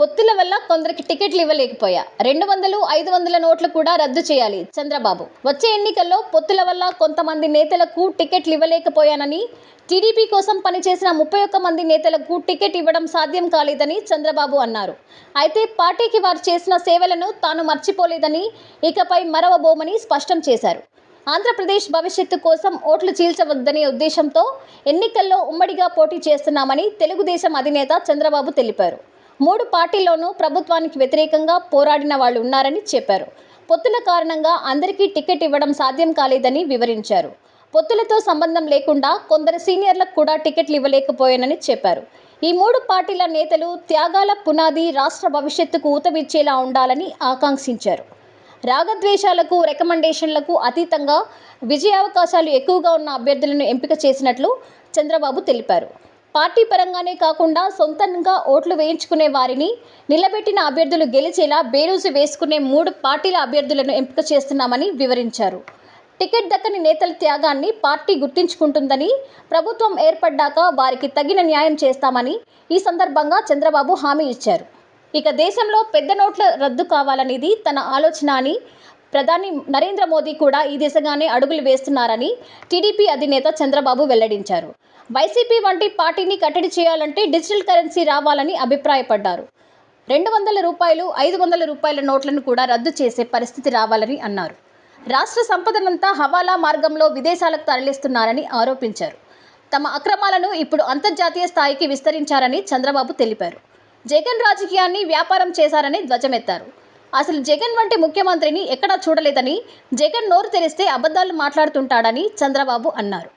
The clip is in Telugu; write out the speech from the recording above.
పొత్తుల వల్ల కొందరికి టికెట్లు ఇవ్వలేకపోయా. రెండు వందలు ఐదు వందల నోట్లు కూడా రద్దు చేయాలి చంద్రబాబు. వచ్చే ఎన్నికల్లో పొత్తుల వల్ల కొంతమంది నేతలకు టికెట్లు ఇవ్వలేకపోయానని టీడీపీ కోసం పనిచేసిన ముప్పై ఒక్క మంది నేతలకు టికెట్ ఇవ్వడం సాధ్యం కాలేదని చంద్రబాబు అన్నారు. అయితే పార్టీకి వారు చేసిన సేవలను తాను మర్చిపోలేదని ఇకపై మరవబోమని స్పష్టం చేశారు. ఆంధ్రప్రదేశ్ భవిష్యత్తు కోసం ఓట్లు చీల్చవద్దనే ఉద్దేశంతో ఎన్నికల్లో ఉమ్మడిగా పోటీ చేస్తున్నామని తెలుగుదేశం అధినేత చంద్రబాబు తెలిపారు. మూడు పార్టీల్లోనూ ప్రభుత్వానికి వ్యతిరేకంగా పోరాడిన వాళ్ళు ఉన్నారని చెప్పారు. పొత్తుల కారణంగా అందరికీ టికెట్ ఇవ్వడం సాధ్యం కాలేదని వివరించారు. పొత్తులతో సంబంధం లేకుండా కొందరు సీనియర్లకు కూడా టికెట్లు ఇవ్వలేకపోయానని చెప్పారు. ఈ మూడు పార్టీల నేతలు త్యాగాల పునాది రాష్ట్ర భవిష్యత్తుకు ఊతమిచ్చేలా ఉండాలని ఆకాంక్షించారు. రాగద్వేషాలకు రికమెండేషన్లకు అతీతంగా విజయావకాశాలు ఎక్కువగా ఉన్న అభ్యర్థులను ఎంపిక చేసినట్లు చంద్రబాబు తెలిపారు. పార్టీ పరంగానే కాకుండా సొంతంగా ఓట్లు వేయించుకునే వారిని నిలబెట్టిన అభ్యర్థులు గెలిచేలా బేరూజు వేసుకునే మూడు పార్టీల అభ్యర్థులను ఎంపిక చేస్తున్నామని వివరించారు. టికెట్ దక్కని నేతల త్యాగాన్ని పార్టీ గుర్తించుకుంటుందని ప్రభుత్వం ఏర్పడ్డాక వారికి తగిన న్యాయం చేస్తామని ఈ సందర్భంగా చంద్రబాబు హామీ ఇచ్చారు. ఇక దేశంలో పెద్ద నోట్ల రద్దు కావాలనేది తన ఆలోచన అని ప్రధాని నరేంద్ర మోదీ కూడా ఈ దిశగానే అడుగులు వేస్తున్నారని టీడీపీ అధినేత చంద్రబాబు వెల్లడించారు. వైసీపీ వంటి పార్టీని కట్టడి చేయాలంటే డిజిటల్ కరెన్సీ రావాలని అభిప్రాయపడ్డారు. రెండు వందల రూపాయలు ఐదు వందల రూపాయల నోట్లను కూడా రద్దు చేసే పరిస్థితి రావాలని అన్నారు. రాష్ట్ర సంపదనంతా హవాలా మార్గంలో విదేశాలకు తరలిస్తున్నారని ఆరోపించారు. తమ అక్రమాలను ఇప్పుడు అంతర్జాతీయ స్థాయికి విస్తరించారని చంద్రబాబు తెలిపారు. జగన్ రాజకీయాన్ని వ్యాపారం చేశారని ధ్వజమెత్తారు. అసలు జగన్ వంటి ముఖ్యమంత్రిని ఎక్కడా చూడలేదని జగన్ నోరు తెరిస్తే అబద్ధాలు మాట్లాడుతుంటాడని చంద్రబాబు అన్నారు.